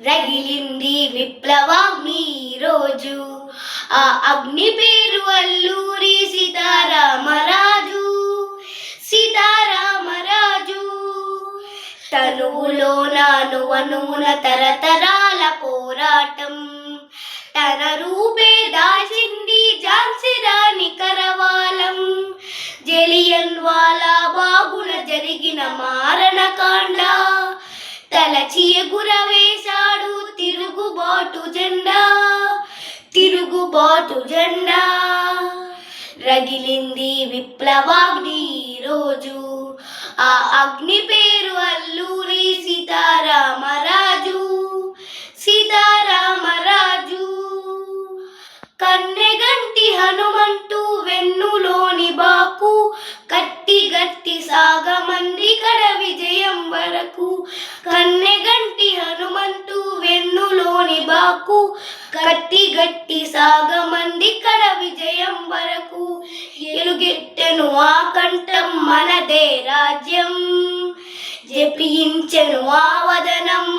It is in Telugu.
రగిలింది విప్లవాగ్ని రోజు. ఆ అగ్ని పేరు అల్లూరి సీతారామరాజు సీతారామరాజు. తనువులో నానువనువున తరతరాల పోరాటం. తన రూపే దాచింది ఝాన్సీ రాణి కరవాలం. జలియన్ వాలా బాగుల జరిగిన మారణకాండ. తలచి ఎగురవేశాడు తిరుగుబాటు జెండా తిరుగుబాటు జెండా. రగిలింది విప్లవాగ్ని రోజు. ఆ అగ్ని పేరు అల్లూరి సీతారామరాజు సీతారామరాజు. కన్నెగంటి హనుమంటు వెన్నులోని బాకు కట్టి గట్టి సాగమంది కడ విజయం వరకు. కన్నెగంటి హనుమంతు వెన్నులోని కట్టి గట్టి సాగమంది కడ విజయం వరకు. ఎలుగెట్టెను ఆ కంఠం మనదే రాజ్యం. జపించెను ఆ వదనం